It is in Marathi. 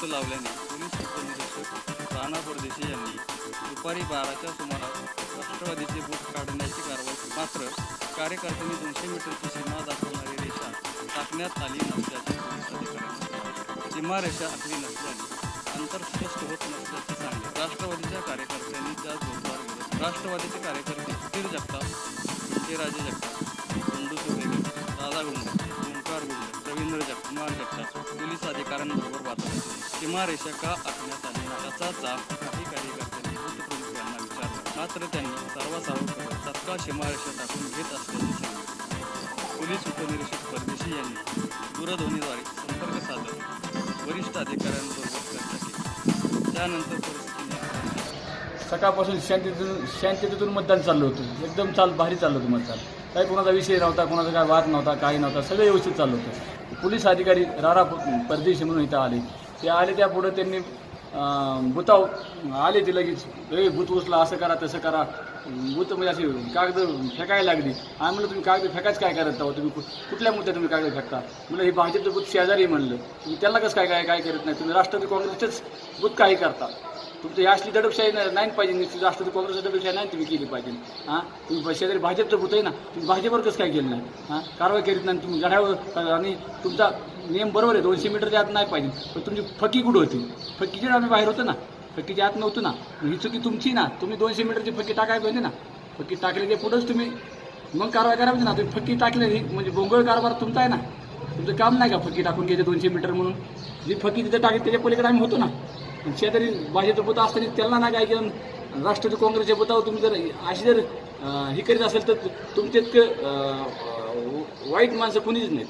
बंदोबस्त लावल्याने पोलीस उपनिरीक्षक राणा परदेशी यांनी दुपारी बाराच्या सुमारास राष्ट्रवादीचे बूट काढण्याची कारवाई मात्र कार्यकर्त्यांनी दोनशे मीटरची सीमा दाखवणारी रेषा टाकण्यात आली नसल्याचे पोलीस अधिकाऱ्यांनी सीमारेषा आखली नसल्याने अंतर स्पष्ट होत नसल्याचे सांगले राष्ट्रवादीच्या कार्यकर्त्यांनी त्या जोरदार विरोध राष्ट्रवादीचे कार्यकर्ते स्थिर जगताप विजयराजे जगताप बंडू सुपेकर दादा गुंड रवींद्र जगकुमार जगताप पोलीस अधिकाऱ्यांबरोबर बातमी सीमारेषा का आखण्यात आली त्याचा जाब काही कार्यकर्त्यांनी बूथप्रमुख यांना विचारला. मात्र त्यांनी सर्वासावध करत तत्काळ सीमारेषा टाकून घेत असल्याचे सांगितले. पोलीस उपनिरीक्षक परदेशी यांनी दूरध्वनीद्वारे संपर्क साधत वरिष्ठ अधिकाऱ्यांबरोबर चर्चा केली. त्यानंतर परिस्थिती सकाळपासून शांतीतून शांततेतून मतदान चाललं होतं. एकदम चाल भारी चाललं होतं मतदान. काही कोणाचा विषय नव्हता कोणाचा काय वाद नव्हता काही नव्हता सगळं व्यवस्थित चाललं होतं. पोलीस अधिकारी रारा परदेशी म्हणून इथं आले. ते आले त्यापुढं त्यांनी भूताव आले ते लगेच. ए भूत उचला असं करा तसं करा. भूत म्हणजे अशी कागद फेकायला लागली. आम्ही म्हणलं तुम्ही कागद फेकाच काय करत आहोत? तुम्ही कुठल्या मुद्द्यात तुम्ही कागद फेकता? म्हणलं हे भाजपचं भूत शेजारी आहे म्हणलं. तुम्ही त्याला कसं काय काय काय करत नाही? तुम्ही राष्ट्रवादी काँग्रेसचेच भूत काही करता. तुमचं ही असली दडपशाही नाही नाही पाहिजे निश्चित राष्ट्रवादी काँग्रेसची दडपशाही नाही तुम्ही केली पाहिजे. हां? तुम्ही शेजारी भाजपचं भूत आहे ना? तुम्ही भाजपवर कसं काय केलं नाही? हां? कारवाई करीत नाही तुम्ही लढावं आणि तुमचा नियम बरोबर आहे दोनशे मीटरच्या आत नाही पाहिजे. पण तुमची फकी कुठं होती? फकीच्या आम्ही बाहेर होतो ना? फकीच्या आत नव्हतो ना? ही चुकी तुमची ना? तुम्ही दोनशे मीटरची फकी टाकायला पाहिजे ना? फकी टाकल्याच्या पुढंच तुम्ही. मग कारवाई करायला ना? तुम्ही फकी टाकली म्हणजे बोंगळ कारभार तुमचा आहे ना? तुमचं काम नाही का फकी टाकून घ्यायचे दोनशे मीटर म्हणून? जी फकी तिथे टाकली त्याच्या पलीकडे आम्ही होतो ना? पण शेजारी भाजपचं बुत असताना त्यांना नाही काय केलं? राष्ट्रवादी काँग्रेसच्या बुतावर तुम्ही जर अशी जर हे करीत असेल तर तुमचे इतकं वाईट माणसं कुणीच नाहीत.